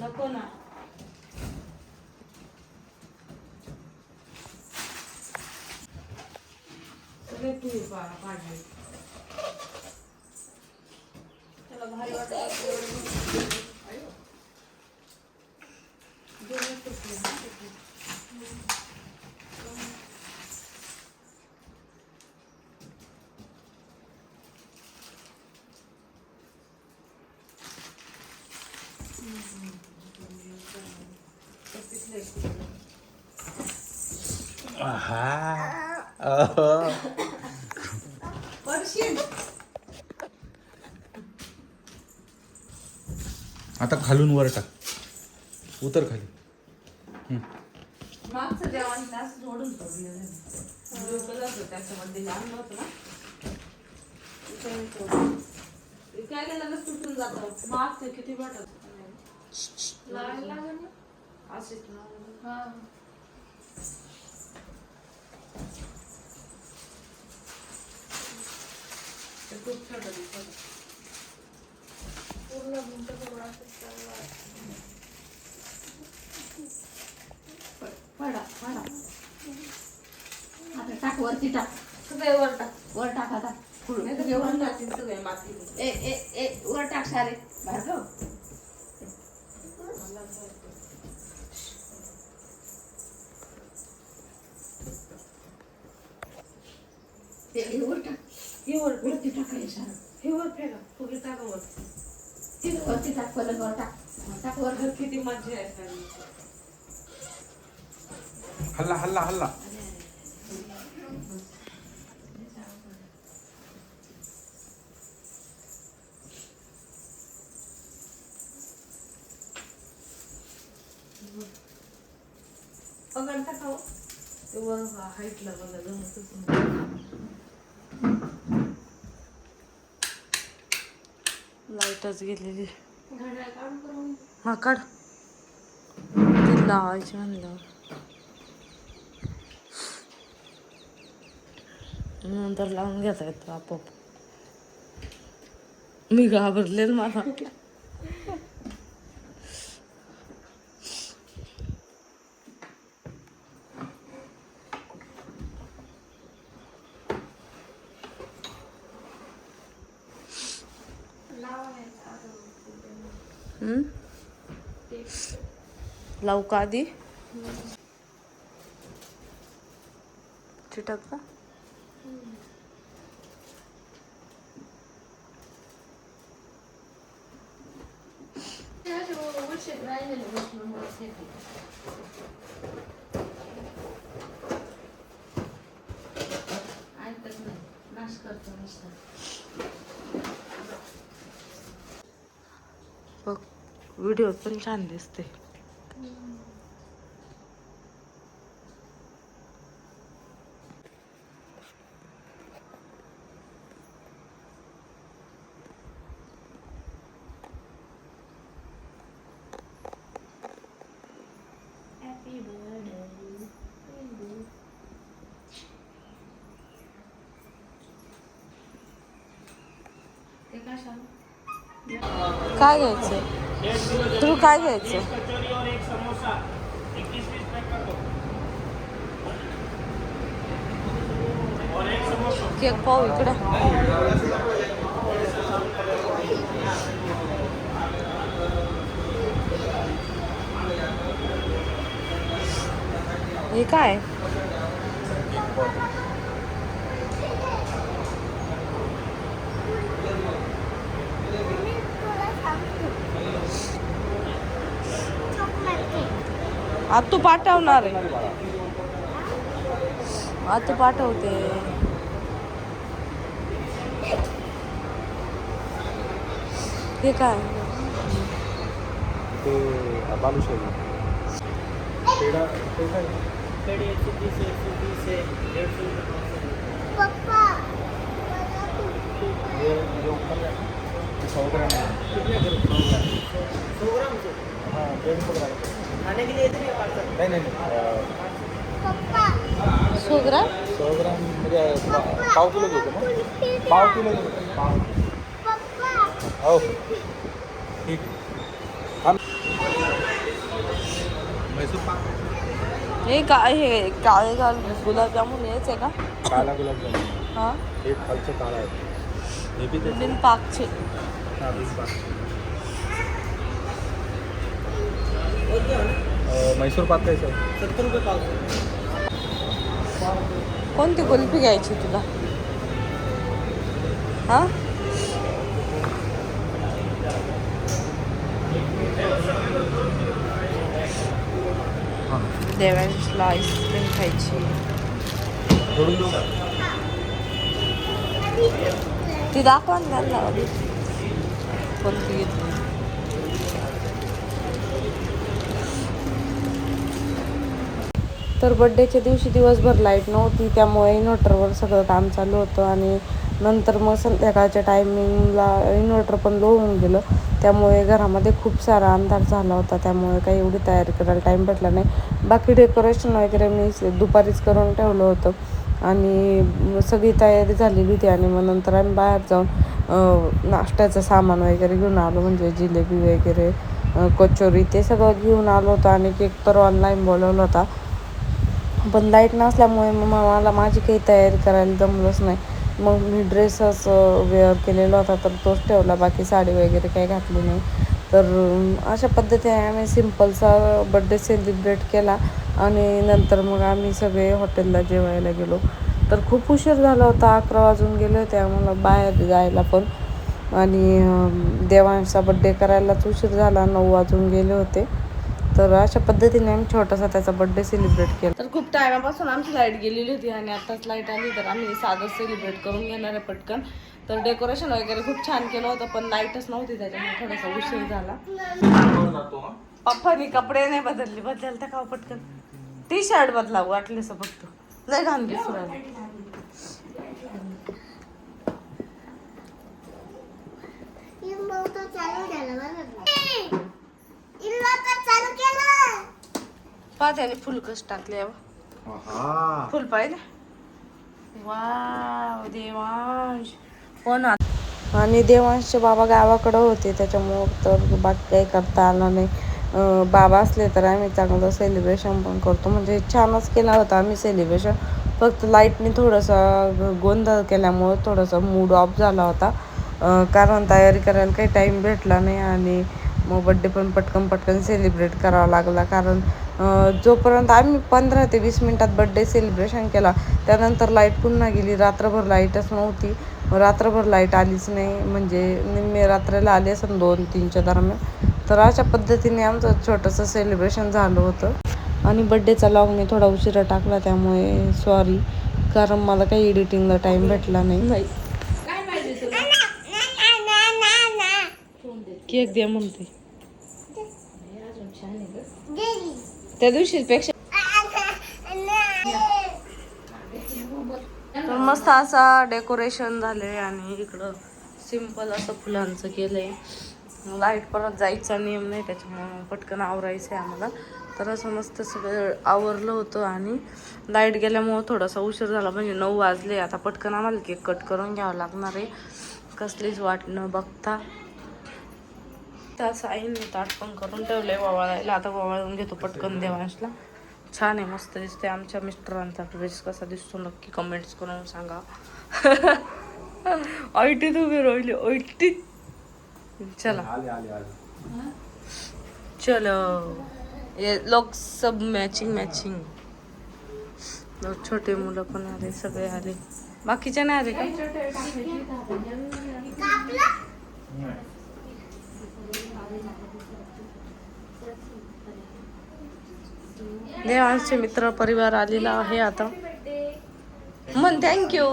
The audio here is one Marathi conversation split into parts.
नको ना सगळे तुम्ही पाडले आता खालून वर टाक. उतर खाली. मागचं देवाने तास जातं त्याच्यामध्ये आणलं होतं ना. काय केलं तुटून जातं. मागचं किती वाटत लावायला लागेल ना असेच हा ते खूप छोटं पूर्ण भिंत सगळं असंच चालू आहे. पडा पडा आता टाक वरती टाक सगळे वर टाक वर टाक आता नाही तर जातील सगळे माती ए ए ए वर टाक सारे बाहेर ते टाक. हे वरती टाक. हे. सारं हे वर फेका फुगे टाका वर. तिथं वरती टाक पलंगावर टाक. हा, टाक वर. घर किती मजा आहे सगळ्यांची. हल्ला हल्ला हल्ला. पगार टाकावं ते वर हाईटला बघा जमतच लाईटच गेलेली. हा काढ. ते लावायचे म्हणलं नंतर लावून घेता येतो आपोआप. मी घाबरले ना मला. लावू का आधी. चिटक का? ते असे उशीर राहिलेले बसल्यामुळे येते. ऐकत नाही नाश करतो नुसतं बघ व्हिडिओ पण छान दिसते. काय घ्यायचं तुला काय घ्यायचं? केक पाहू इकडे. हे काय? आता तू पाठवणार आहे. आता पाठवते हे काय? ते बालुशाही पेढा ते काय? पेड़ी एक सौ बीस एक सौ बीस है डेढ़ सौ रुपये हे जे ऊपर आहे, ते सौ ग्राम आहे. कितने करो सौ ग्राम से हां दीड सौ ग्राम खाने के लिए इतने पार्सल? नाही नाही सो ग्राम सौ ग्राम म्हणजे पा- पाव किलो घेतो मग? पाव किलो घेतो पाव. हो. ठीक. हे. काय हे काळे घाल गुलाबजामुन हेच आहे का? काला गुलाबजामुन. हा? हे खालचं काळा आहे. हे बी बिन पाकचे. हा, बिन. अं, म्हैसूर पाक काय सर? सत्तर रुपये पाव कोणती कुल्फी घ्यायची तुला? हा? देवांशला आईस्क्रीम खायची. जोडून देऊ का? ती दाखवा ना. त्यांना. कोणती घेतली? तर बड्डेच्या दिवशी दिवसभर लाइट नव्हती त्यामुळे इन्व्हर्टरवर सगळं काम चालू होतं आणि नंतर मग संध्याकाळच्या टायमिंगला इन्व्हर्टर पण लो होऊन गेलं. त्यामुळे घरामध्ये खूप सारा अंधार झाला होता त्यामुळे काही एवढी तयारी करायला टाईम भेटला नाही. बाकी डेकोरेशन वगैरे मी दुपारीच करून ठेवलं होतं आणि सगळी तयारी झालेली होती आणि मग नंतर आम्ही बाहेर जाऊन नाश्त्याचं सामान वगैरे घेऊन आलो म्हणजे जिलेबी वगैरे कचोरी ते सगळं घेऊन आलो होतं आणि केक तर ऑनलाईन बोलवला होता. पण लाइट नसल्यामुळे मग मला माझी काही तयारी करायला जमलंच नाही. मग मी ड्रेसच वेअर केलेला होता तर तोच ठेवला. बाकी साडी वगैरे काही घातली नाही. तर अशा पद्धतीने आम्ही सिम्पलचा बड्डे सेलिब्रेट केला आणि नंतर मग आम्ही सगळे हॉटेलला जेवायला गेलो. तर खूप उशीर झाला होता अकरा वाजून गेले होते आम्हाला बाहेर जायला पण. आणि देवांचा बड्डे करायलाच उशीर झाला नऊ वाजून गेले होते. तर अशा पद्धतीने आम्ही छोटासा त्याचा बर्थडे सेलिब्रेट केला. तर खूप टायमापासून आमची लाइट गेलेली होती आणि आताच लाइट आली तर आम्ही साधं सेलिब्रेट करून घेणार आहे पटकन. तर डेकोरेशन वगैरे खूप छान केलं होतं पण लाईटच नव्हती त्याच्यामुळे थोडासा उशीर झाला. पप्पानी कपडे नाही बदलले बदलता का हो पटकन? टी शर्ट बदला वाटलेस फक्त. लय घाण दिसू राहिली. पहा त्याने फुल कस टाकले फुल पाहिजे वाव देवांश. हो ना. आणि देवांशचे बाबा गावाकडं होते त्याच्यामुळं तर बाकी काही करता आलं नाही. बाबा असले तर आम्ही चांगलं सेलिब्रेशन पण करतो. म्हणजे छानच केला होता आम्ही सेलिब्रेशन फक्त लाईटने थोडंसं गोंधळ केल्यामुळं थोडंसं मूड ऑफ झाला होता. कारण तयारी करायला काही टाईम भेटला नाही आणि मग बड्डे पण पटकन पटकन सेलिब्रेट करावा लागला. कारण जोपर्यंत आम्ही पंधरा ते वीस मिनटात बड्डे सेलिब्रेशन केला त्यानंतर लाइट पुन्हा गेली. रात्रभर लाईटच नव्हती. रात्रभर लाइट आलीच नाही. म्हणजे निम्मे रात्रीला आली असेल दोन तीनच्या दरम्यान. तर अशा पद्धतीने आमचं छोटंसं सेलिब्रेशन झालं होतं. आणि बड्डेचा लॉग मी थोडा उशिरा टाकला त्यामुळे सॉरी कारण मला काही एडिटिंगला टाईम भेटला नाही. केक द्या म्हणते. त्या दिवशी पेक्षा. तर मस्त असा डेकोरेशन झाले आणि इकडं सिंपल असं फुलांचं केलंय. लाइट परत जायचा नियम नाही त्याच्यामुळं पटकन आवरायचं आहे आम्हाला. तर असं मस्त सगळं आवरलं होतं आणि लाइट गेल्यामुळं थोडासा उशीर झाला म्हणजे नऊ वाजले. आता पटकन आम्हाला केक कट करून घ्यावं लागणार आहे. कसलीच वाट न बघता. त्या साईंनी ताट पण करून ठेवलंय ववाळायला. आता ववाळून घेतो पटकन देवांशला. छान आहे मस्त दिसते आमच्या मिस्टरांचा ड्रेस कसा दिसतो नक्की कमेंट्स करून सांगा. ऐटीत उभी राहिली ऐटीत चला. आले आले आले. चलो. ये लोक सब मॅचिंग मॅचिंग छोटे मुलं पण आले सगळे आले. बाकीचे नाही आले का? देवांशचे मित्र परिवार आलेला आहे आता. मन थँक्यू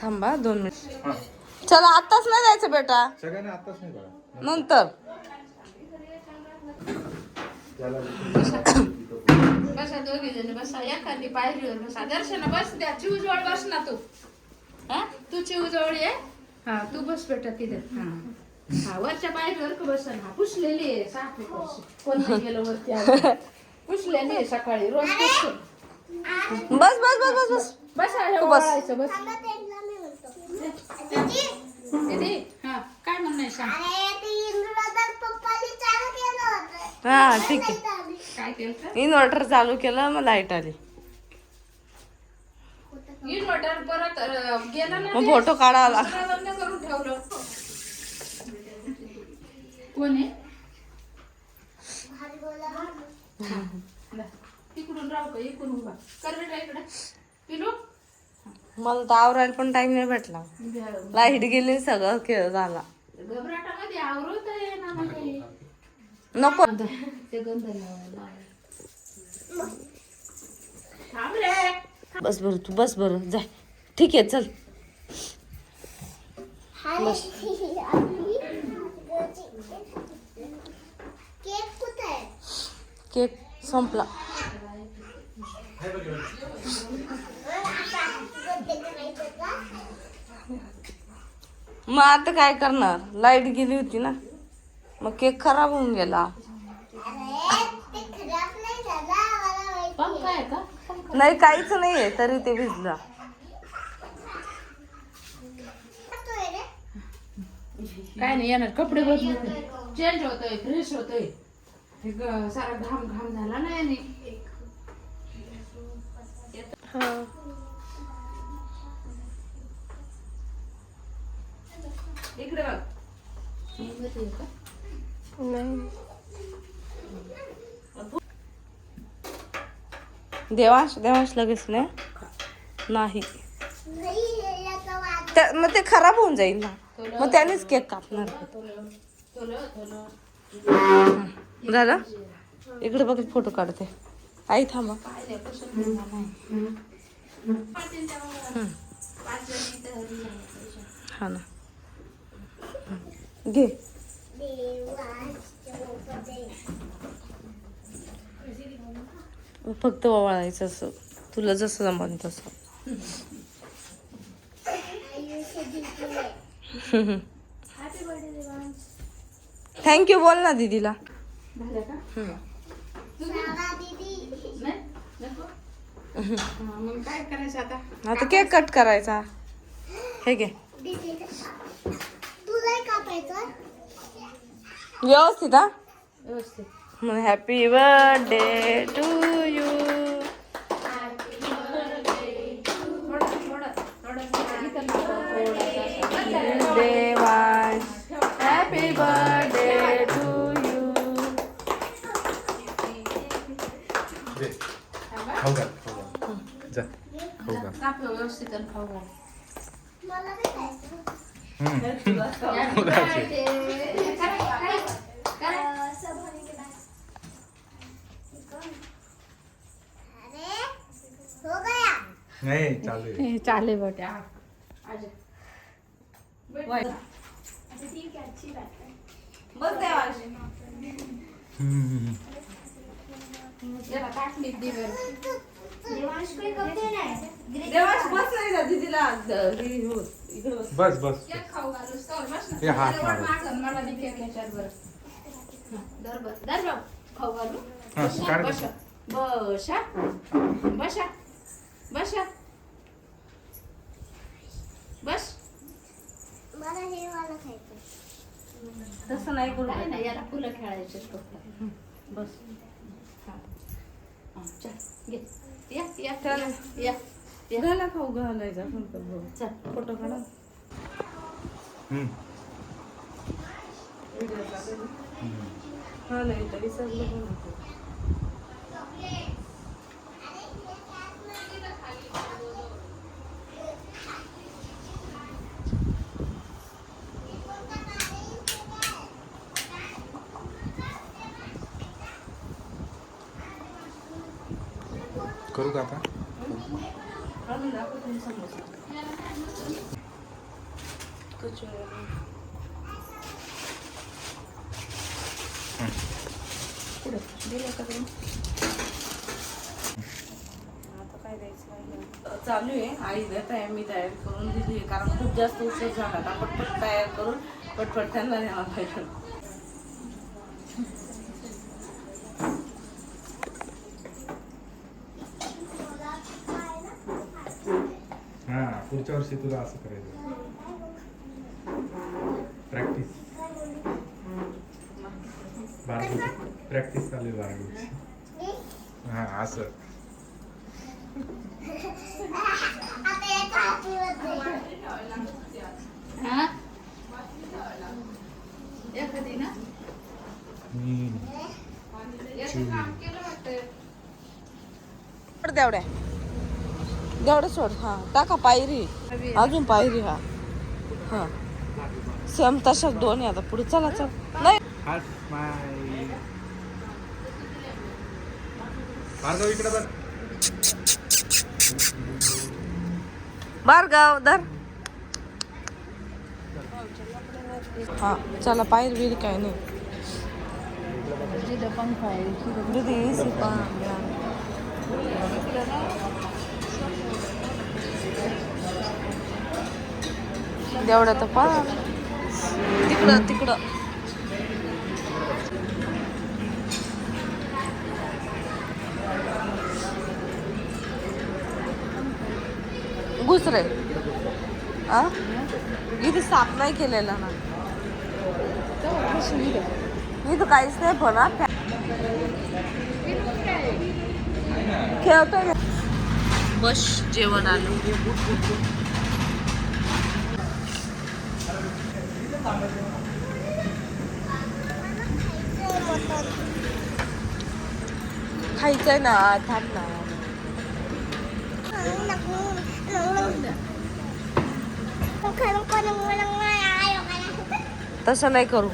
थांब. दोन मिनिट. चला आताच नाही जायचं बेटा. सगळ्यांना आताच नाही बघा नंतर. बसा. दोघी जण बसा. एखादी पायरीवर बसा. दर्शना बस द्या. चिवजवळ बस ना तू. हा? तू चिवजवळ ये. हा तू बस बेटा तिथे. हा. हा वरच्या पायरीवर का बस ना. पुसलेली आहे साफ आहे फरशी. कोण नाही गेलं वरती. पुसलेली आहे सकाळी रोज बस बस बस बस बस. बसा हे बस. वळायचं बस. दीदी. हा. काय म्हणणं आहे सांग. हा ठीक आहे. इन्व्हर्टर चालू केलं मग लाइट आली. इन्व्हर्टर परत गेला ना मग ते. फोटो काढावा लागला सगळं बंद करून ठेवलं. कोण आहे? ला. तिकडून राहू का? इकडून उभा. कर बेटा इकडे. पिलू? मला तर आवरायला पण टाइम नाही भेटला. लाइट गेली सगळं खेळ झाला. घबराटामध्ये आवरत आहे ना म्हणजे नको. बस बरं तू बस बरं. जाय ठीक आहे चल. बस. केक संपला. मग आता काय करणार? लाइट गेली होती ना. मग केक खराब होऊन गेला. नाही पंखा आहे का? नाही काहीच नाहीये तरी ते भिजलं. काय नाही येणार. कपडे बदलत चेंज होतोय फ्रेश होतोय. हे ग- सारा घाम घाम झाला ना याने. इकडे बघ. नाही. देवाश देवाश लगेच नाही. त्या- मग ते खराब होऊन जाईल ना. मग त्यानेच केक कापणार. झालं इकडे बघ फोटो काढते. आई थांबा. हा ना. घे. फक्त वळायचं असं. तुला जसं जमन तसं. थँक्यू बोल ना दीदीला. झालं का सारा दीदी नाही नको मग काय करायचं आता आता केक कट करायचा. हे घे. व्यवस्थित हा? व्यवस्थित. Happy birthday to you. Devansh happy birthday to you. खाऊ घाल जा खाऊ घाल व्यवस्थित खाऊ घाल. मला नाही खायचं हम्म. Happy birthday. करा, करा, करा. अरे हो गया नाही चालू आहे चाले बेटा आजा बस देवांश हम्म. जरा काटली दे बरं. देवांश काही कपडे नाही देवांश बस नाही दीदीला हे हो, इकडे बस बस बस बस. हे हात मारू. मागं, मला दे केक ह्याच्यात बरं. धर बरं. धर बाबू. खाऊ घालू हा, काढ बसा. बसा. बसा. बसा. बस. मला हे वाला खायचं तसं नाही करू काय नाही याला फुलं खेळायचे फक्त. बस. हा. हा, चल घे. या या चल. या, या घाला खाऊ घालायचा बघ. चल. फोटो काढा. हम्म. हा नाही तर विसरलं पण होतं. करू का आता? आणून दिलं का चालू आहे. आई देत मी तयार करून दिली आहे. कारण खूप जास्त उशीर झाला आता पटपट तयार करून पटपट त्यांना न्यायला पाहिजे. हा पुढच्या वर्षी तुला असं करायचं. प्रॅक्टिस बारगूची प्रॅक्टिस चालू आहे बारगूची हा असं. ना? काम केलं वाटतं सोड हा. टाका पायरी. अजून पायरी हा. हा. सेम तशाच दोन आहे आता. पुढे चला चल. नाही. भार्गव इकडे धर. हां चला बाहेर बिरी काय नाही. दीदी तेवढं तर पहा. तिकडं तिकडं. घुसरे आ? इथे साफ नाही केलेला ना. इथं काहीच नाही पण हा. खेळतोय ना. बस जेवण आलं खायचंय ना थांब ना तसं नाही करू.